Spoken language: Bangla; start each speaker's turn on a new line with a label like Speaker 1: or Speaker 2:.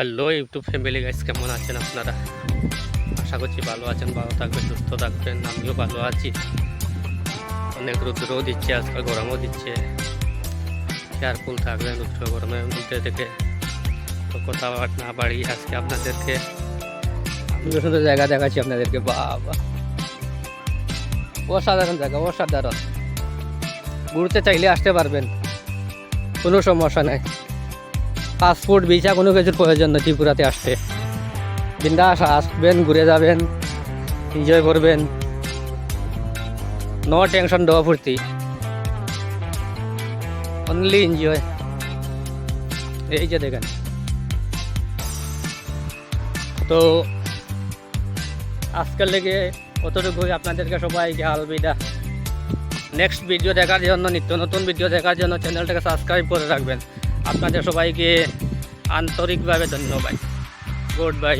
Speaker 1: হ্যালো ইউটিউব ফ্যামিলি গাইস, কেমন আছেন আপনারা? আশা করছি ভালো আছেন, ভালো থাকবেন, সুস্থ থাকবেন, আমিও ভালো আছি। অনেক রৌদ্রও দিচ্ছে আজকাল গরমও দিচ্ছে। কেয়ারফুল থাকবেন রৌদ্র গরমের মধ্যে থেকে? তো কথা না বাড়ি আজকে আপনাদেরকে সুন্দর সুন্দর জায়গা দেখাচ্ছি আপনাদেরকে, বাবা। অসাধারণ জায়গা, অসাধারণ। ঘুরতে চাইলে আসতে পারবেন। কোনো সমস্যা নাই। পাসপোর্ট, ভিসা কোনো কিছুর প্রয়োজন নেই ত্রিপুরাতে আসতে। বিন্দাস আসবেন, ঘুরে যাবেন এনজয় করবেন। নো টেনশন দেওয়া ফুর্তি। অনলি এনজয় এই যে দেখেন। তো আজকের লেগে অতটুকুই। আপনাদেরকে সবাইকে আলবিদা। নেক্সট ভিডিও দেখার জন্য, নিত্য নতুন ভিডিও দেখার জন্য চ্যানেলটাকে সাবস্ক্রাইব করে রাখবেন। আপনাদের সবাইকে আন্তরিকভাবে ধন্যবাদ। Good bye.